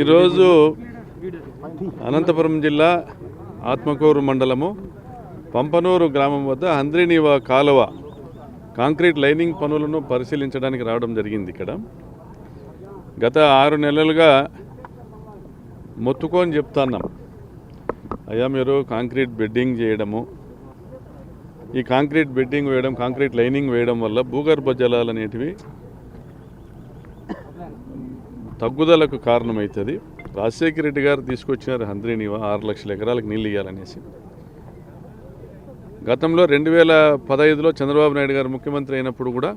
ఈరోజు అనంతపురం జిల్లా ఆత్మకూరు మండలము పంపనూరు గ్రామం వద్ద హంద్రినీవ కాలువ కాంక్రీట్ లైనింగ్ పనులను పరిశీలించడానికి రావడం జరిగింది ఇక్కడ. గత ఆరు నెలలుగా మొత్తుకొని చెప్తున్నాం. అయ్యా మీరు కాంక్రీట్ బెడ్డింగ్ చేయడము ఈ కాంక్రీట్ బెడ్డింగ్ వేయడం కాంక్రీట్ లైనింగ్ వేయడం వల్ల భూగర్భ జలాలు అనేటివి తగ్గుదలకు కారణమవుతుంది రాజశేఖర రెడ్డి గారు తీసుకొచ్చినారు హంద్రీనివా ఆరు లక్షల ఎకరాలకు నీళ్ళు ఇవ్వాలనేసి గతంలో రెండు వేల పదహైదులో చంద్రబాబు నాయుడు గారు ముఖ్యమంత్రి అయినప్పుడు కూడా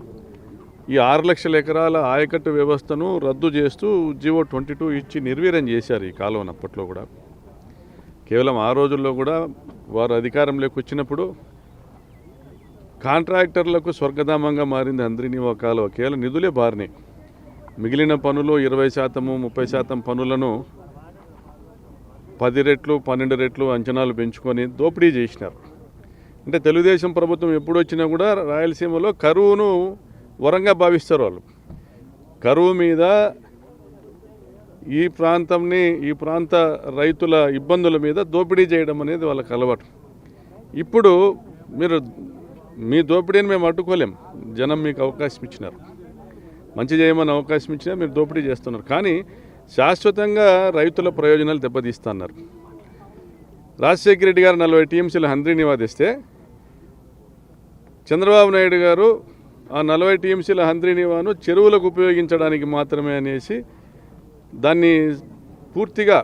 ఈ ఆరు లక్షల ఎకరాల ఆయకట్టు వ్యవస్థను రద్దు చేస్తూ జీవో ట్వంటీ టూ ఇచ్చి నిర్వీర్యం చేశారు ఈ కాలువను అప్పట్లో కూడా. కేవలం ఆ రోజుల్లో కూడా వారు అధికారంలోకి వచ్చినప్పుడు కాంట్రాక్టర్లకు స్వర్గధామంగా మారింది హంద్రీనివా కాలువ. కేవలం నిధులే బారినాయి మిగిలిన పనులు ఇరవై శాతము ముప్పై శాతం పనులను పది రెట్లు పన్నెండు రెట్లు అంచనాలు పెంచుకొని దోపిడీ చేసినారు. అంటే తెలుగుదేశం ప్రభుత్వం ఎప్పుడు వచ్చినా కూడా రాయలసీమలో కరువును వరంగా భావిస్తారు వాళ్ళు. కరువు మీద ఈ ప్రాంతంని ఈ ప్రాంత రైతుల ఇబ్బందుల మీద దోపిడీ చేయడం అనేది వాళ్ళకి అలవాటు. ఇప్పుడు మీరు మీ దోపిడీని మేము అడ్డుకోలేం. జనం మీకు అవకాశం ఇచ్చినారు. మంచి చేయమని అవకాశం ఇచ్చినా మీరు దోపిడీ చేస్తున్నారు. కానీ శాశ్వతంగా రైతుల ప్రయోజనాలు దెబ్బతీస్తున్నారు. రాజశేఖర రెడ్డి గారు నలభై టీఎంసీలు హంద్రీ నివాదిస్తే చంద్రబాబు నాయుడు గారు ఆ నలభై టీఎంసీల హంద్రీ నివాను చెరువులకు ఉపయోగించడానికి మాత్రమే అనేసి దాన్ని పూర్తిగా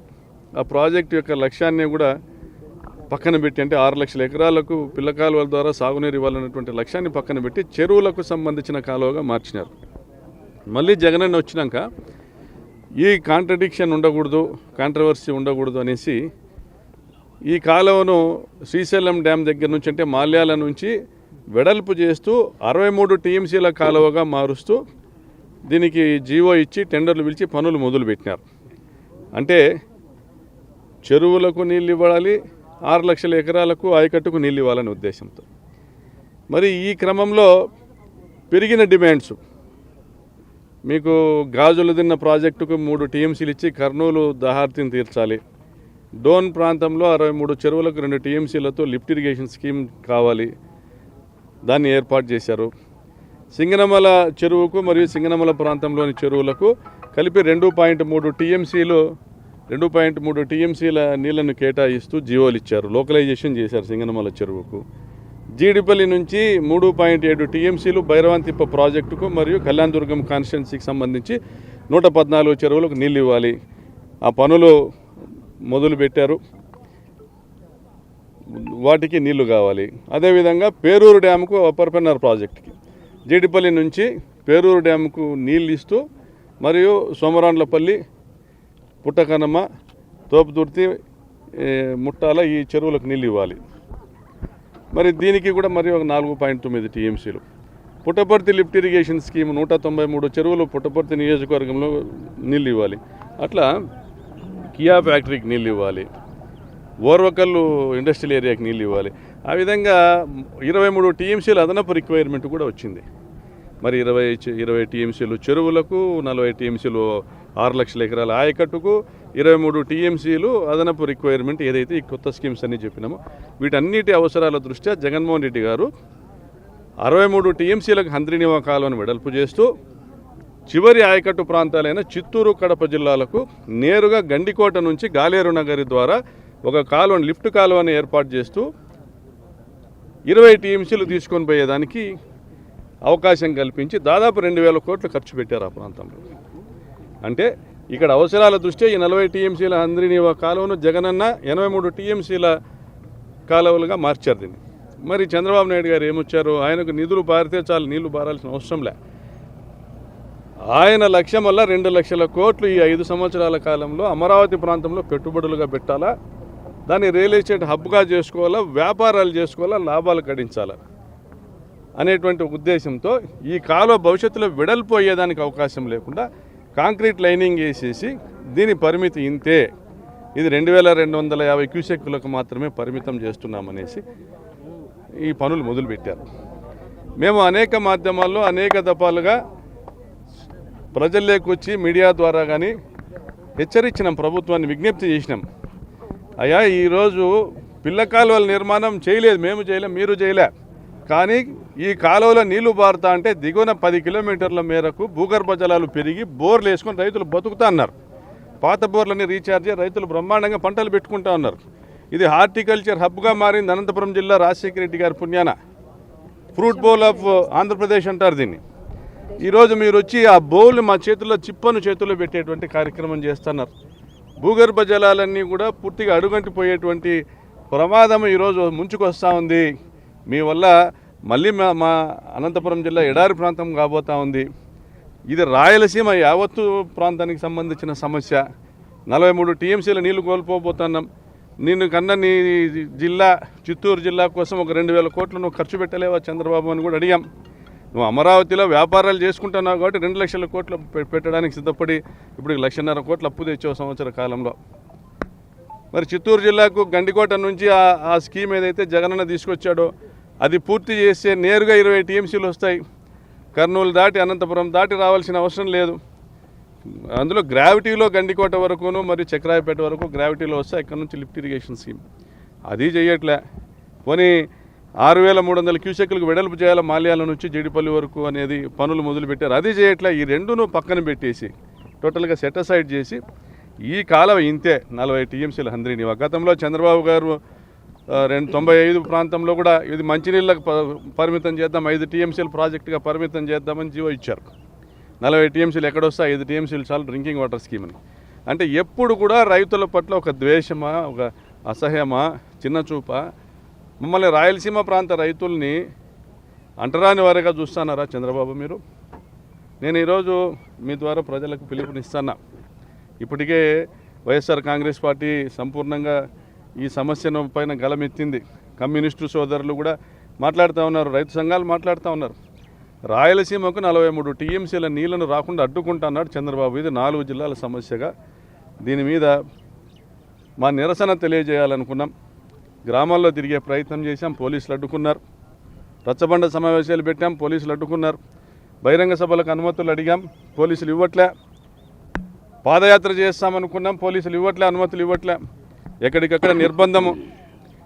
ఆ ప్రాజెక్టు యొక్క లక్ష్యాన్ని కూడా పక్కన పెట్టి అంటే ఆరు లక్షల ఎకరాలకు పిల్ల కాలువల ద్వారా సాగునీరు ఇవ్వాలన్నటువంటి లక్ష్యాన్ని పక్కన పెట్టి చెరువులకు సంబంధించిన కాలువగా మార్చినారు. మళ్ళీ జగన్ అన్న వచ్చినాక ఈ కాంట్రడిక్షన్ ఉండకూడదు కాంట్రవర్సీ ఉండకూడదు అనేసి ఈ కాలువను శ్రీశైలం డ్యామ్ దగ్గర నుంచి అంటే మాల్యాల నుంచి వెడల్పు చేస్తూ అరవై మూడు టీఎంసీల కాలువగా మారుస్తూ దీనికి జీవో ఇచ్చి టెండర్లు పిలిచి పనులు మొదలుపెట్టినారు. అంటే చెరువులకు నీళ్ళు ఇవ్వాలి ఆరు లక్షల ఎకరాలకు ఆయకట్టుకు నీళ్ళు ఇవ్వాలనే ఉద్దేశంతో. మరి ఈ క్రమంలో పెరిగిన డిమాండ్స్ మీకు గాజులు తిన్న ప్రాజెక్టుకు మూడు టీఎంసీలు ఇచ్చి కర్నూలు దహార్తిని తీర్చాలి. డోన్ ప్రాంతంలో అరవై మూడు చెరువులకు రెండు టీఎంసీలతో లిఫ్ట్ ఇరిగేషన్ స్కీమ్ కావాలి. దాన్ని ఏర్పాటు చేశారు. సింగనమల చెరువుకు మరియు సింగనమల ప్రాంతంలోని చెరువులకు కలిపి రెండు పాయింట్ మూడు టీఎంసీలు రెండు పాయింట్ మూడు టీఎంసీల నీళ్ళను కేటాయిస్తూ జీవోలు ఇచ్చారు. లోకలైజేషన్ చేశారు సింగనమల చెరువుకు. జీడిపల్లి నుంచి మూడు పాయింట్ ఏడు టీఎంసీలు భైరవాంతిప్ప ప్రాజెక్టుకు మరియు కళ్యాణదుర్గం కాన్స్టిట్యున్సీకి సంబంధించి నూట పద్నాలుగు చెరువులకు నీళ్ళు ఇవ్వాలి. ఆ పనులు మొదలు పెట్టారు. వాటికి నీళ్ళు కావాలి. అదేవిధంగా పేరూరు డ్యాముకు అప్పర్ పెన్నర్ ప్రాజెక్టుకి. జీడిపల్లి నుంచి పేరూరు డ్యాముకు నీళ్ళు ఇస్తూ మరియు సోమరాండ్లపల్లి పుట్టకనమ్మ తోపుదుర్తి ముట్టాల ఈ చెరువులకు నీళ్ళు ఇవ్వాలి. మరి దీనికి కూడా మరి ఒక నాలుగు పాయింట్ తొమ్మిది టీఎంసీలు. పుట్టపర్తి లిఫ్ట్ ఇరిగేషన్ స్కీమ్ నూట తొంభై మూడు చెరువులు పుట్టపర్తి నియోజకవర్గంలో నీళ్ళు ఇవ్వాలి. అట్లా కియా ఫ్యాక్టరీకి నీళ్ళు ఇవ్వాలి. ఓర్వకల్లు ఇండస్ట్రియల్ ఏరియాకి నీళ్ళు ఇవ్వాలి. ఆ విధంగా ఇరవై మూడు టీఎంసీలు అదనపు రిక్వైర్మెంట్ కూడా వచ్చింది. మరి ఇరవై ఇరవై టీఎంసీలు చెరువులకు నలభై టీఎంసీలు ఆరు లక్షల ఎకరాల ఆయకట్టుకు ఇరవై మూడు టీఎంసీలు అదనపు రిక్వైర్మెంట్ ఏదైతే ఈ కొత్త స్కీమ్స్ అన్ని చెప్పినామో వీటన్నిటి అవసరాల దృష్ట్యా జగన్మోహన్ రెడ్డి గారు అరవై మూడు టీఎంసీలకు హంద్రినివా కాలువను వెడల్పు చేస్తూ చివరి ఆయకట్టు ప్రాంతాలైన చిత్తూరు కడప జిల్లాలకు నేరుగా గండికోట నుంచి గాలేరు నగరి ద్వారా ఒక కాలువను లిఫ్ట్ కాలువను ఏర్పాటు చేస్తూ ఇరవై టీఎంసీలు తీసుకొని పోయేదానికి అవకాశం కల్పించి దాదాపు రెండు వేల కోట్లు ఖర్చు పెట్టారు ఆ ప్రాంతంలో. అంటే ఇక్కడ అవసరాల దృష్ట్యా ఈ నలభై టీఎంసీల అందరినీ కాలువను జగనన్న ఎనభై మూడు టీఎంసీల కాలువలుగా మార్చారు దీన్ని. మరి చంద్రబాబు నాయుడు గారు ఏమొచ్చారు? ఆయనకు నిధులు పారితే చాలు నీళ్ళు పారాల్సిన అవసరం లే. ఆయన లక్ష్యం వల్ల రెండు లక్షల కోట్లు ఈ ఐదు సంవత్సరాల కాలంలో అమరావతి ప్రాంతంలో పెట్టుబడులుగా పెట్టాలా? దాన్ని రియల్ ఎస్టేట్ హబ్గా చేసుకోవాలా? వ్యాపారాలు చేసుకోవాలా? లాభాలు గడించాలా అనేటువంటి ఉద్దేశంతో ఈ కాలువ భవిష్యత్తులో వెడల్పు అయ్యేదానికి అవకాశం లేకుండా కాంక్రీట్ లైనింగ్ వేసేసి దీని పరిమితి ఇంతే. ఇది రెండు వేల రెండు వందల యాభై క్యూసెక్కులకు మాత్రమే పరిమితం చేస్తున్నామనేసి ఈ పనులు మొదలుపెట్టారు. మేము అనేక మాధ్యమాల్లో అనేక దఫాలుగా ప్రజల్లోకి వచ్చి మీడియా ద్వారా కానీ హెచ్చరించినాం ప్రభుత్వాన్ని విజ్ఞప్తి చేసినాం. అయ్యా ఈరోజు పిల్ల కాలువల నిర్మాణం చేయలేదు మేము చేయలేం మీరు చేయలే. కానీ ఈ కాలువలో నీళ్ళు బారుతా అంటే దిగువన పది కిలోమీటర్ల మేరకు భూగర్భ జలాలు పెరిగి బోర్లు వేసుకొని రైతులు బతుకుతా అన్నారు. పాత బోర్లని రీఛార్జ్ రైతులు బ్రహ్మాండంగా పంటలు పెట్టుకుంటా ఉన్నారు. ఇది హార్టికల్చర్ హబ్గా మారింది అనంతపురం జిల్లా రాజశేఖర రెడ్డి గారి పుణ్యాన. ఫ్రూట్ బౌల్ ఆఫ్ ఆంధ్రప్రదేశ్ అంటారు దీన్ని. ఈరోజు మీరు వచ్చి ఆ బౌల్ మా చేతుల్లో చిప్పను చేతుల్లో పెట్టేటువంటి కార్యక్రమం చేస్తున్నారు. భూగర్భ జలాలన్నీ కూడా పూర్తిగా అడుగంటిపోయేటువంటి ప్రమాదం ఈరోజు ముంచుకొస్తూ ఉంది. మీ వల్ల మళ్ళీ మా మా అనంతపురం జిల్లా ఎడారి ప్రాంతం కాబోతా ఉంది. ఇది రాయలసీమ యావత్తు ప్రాంతానికి సంబంధించిన సమస్య. నలభై మూడు టీఎంసీల నీళ్ళు కోల్పోబోతున్నాం. నేను కన్నా నీ జిల్లా చిత్తూరు జిల్లా కోసం ఒక రెండు వేల కోట్లు నువ్వు ఖర్చు పెట్టలేవా చంద్రబాబు అని కూడా అడిగాం. నువ్వు అమరావతిలో వ్యాపారాలు చేసుకుంటున్నావు కాబట్టి రెండు లక్షల కోట్లు పె- పెట్టడానికి సిద్ధపడి ఇప్పుడు లక్షన్నర కోట్లు అప్పు తెచ్చావు సంవత్సర కాలంలో. మరి చిత్తూరు జిల్లాకు గండికోట నుంచి ఆ స్కీమ్ ఏదైతే జగనన్న తీసుకొచ్చాడో అది పూర్తి చేస్తే నేరుగా ఇరవై టీఎంసీలు వస్తాయి. కర్నూలు దాటి అనంతపురం దాటి రావాల్సిన అవసరం లేదు. అందులో గ్రావిటీలో గండికోట వరకును మరియు చక్రాయపేట వరకు గ్రావిటీలో వస్తే ఇక్కడ నుంచి లిఫ్ట్ ఇరిగేషన్ స్కీమ్. అది చేయట్లే. పోనీ ఆరు వేల మూడు వందల క్యూసెక్లకు వెడల్పు చేయాల మాల్యాల నుంచి జడిపల్లి వరకు అనేది పనులు మొదలుపెట్టారు. అది చేయట్లే. ఈ రెండును పక్కన పెట్టేసి టోటల్గా సెటసైడ్ చేసి ఈ కాలం ఇంతే. నలభై టీఎంసీల హంద్రీని. గతంలో చంద్రబాబు గారు రెండు తొంభై ఐదు ప్రాంతంలో కూడా ఇది మంచినీళ్ళకు ప- పరిమితం చేద్దాం ఐదు టీఎంసీలు ప్రాజెక్టుగా పరిమితం చేద్దామని జీవో ఇచ్చారు. నలభై టీఎంసీలు ఎక్కడొస్తే ఐదు టీఎంసీలు చాలు డ్రింకింగ్ వాటర్ స్కీమ్ అని అంటే ఎప్పుడు కూడా రైతుల పట్ల ఒక ద్వేషమా ఒక అసహ్యమా చిన్నచూప మమ్మల్ని రాయలసీమ ప్రాంత రైతుల్ని అంటరాని వారిగా చూస్తున్నారా చంద్రబాబు మీరు? నేను ఈరోజు మీ ద్వారా ప్రజలకు పిలుపునిస్తున్నా. ఇప్పటికే వైఎస్ఆర్ కాంగ్రెస్ పార్టీ సంపూర్ణంగా ఈ సమస్యను పైన గలమెత్తింది కమ్యూనిస్టు సోదరులు కూడా మాట్లాడుతూ ఉన్నారు. రైతు సంఘాలు మాట్లాడుతూ ఉన్నారు. రాయలసీమకు నలభై మూడు టీఎంసీల నీళ్ళను రాకుండా అడ్డుకుంటున్నాడు చంద్రబాబు. ఇది నాలుగు జిల్లాల సమస్యగా. దీని మీద మా నిరసన తెలియజేయాలనుకున్నాం. గ్రామాల్లో తిరిగే ప్రయత్నం చేశాం. పోలీసులు అడ్డుకున్నారు. రచ్చబండ సమావేశాలు పెట్టాం. పోలీసులు అడ్డుకున్నారు. బహిరంగ సభలకు అనుమతులు అడిగాం. పోలీసులు ఇవ్వట్లే. పాదయాత్ర చేస్తామనుకున్నాం. పోలీసులు ఇవ్వట్లే అనుమతులు ఇవ్వట్లే. ఎక్కడికక్కడ నిర్బంధము.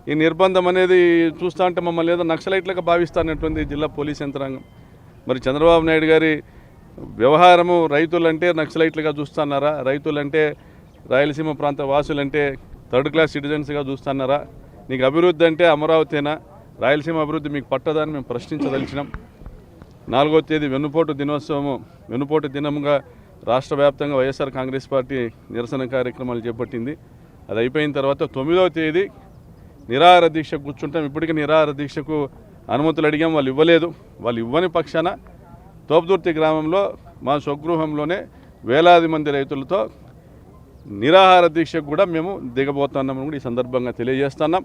ఈ నిర్బంధం అనేది చూస్తా ఉంటే మమ్మల్ని ఏదో నక్సలైట్లుగా భావిస్తానటువంటి జిల్లా పోలీస్ యంత్రాంగం. మరి చంద్రబాబు నాయుడు గారి వ్యవహారము రైతులంటే నక్సలైట్లుగా చూస్తున్నారా? రైతులంటే రాయలసీమ ప్రాంత వాసులంటే థర్డ్ క్లాస్ సిటిజన్స్గా చూస్తున్నారా? నీకు అభివృద్ధి అంటే అమరావతినా? రాయలసీమ అభివృద్ధి మీకు పట్టదని మేము ప్రశ్నించదలిచినాం. నాలుగో తేదీ వెన్నుపోటు దినోత్సవము. వెన్నుపోటు దినముగా రాష్ట్ర వ్యాప్తంగా వైఎస్ఆర్ కాంగ్రెస్ పార్టీ నిరసన కార్యక్రమాలు చేపట్టింది. అది అయిపోయిన తర్వాత తొమ్మిదవ తేదీ నిరాహార దీక్ష కూర్చుంటాం. ఇప్పటికీ నిరాహార దీక్షకు అనుమతులు అడిగాం వాళ్ళు ఇవ్వలేదు. వాళ్ళు ఇవ్వని పక్షాన తోపుదుర్తి గ్రామంలో మా స్వగృహంలోనే వేలాది మంది రైతులతో నిరాహార దీక్షకు కూడా మేము దిగబోతున్నామని కూడా ఈ సందర్భంగా తెలియజేస్తున్నాం.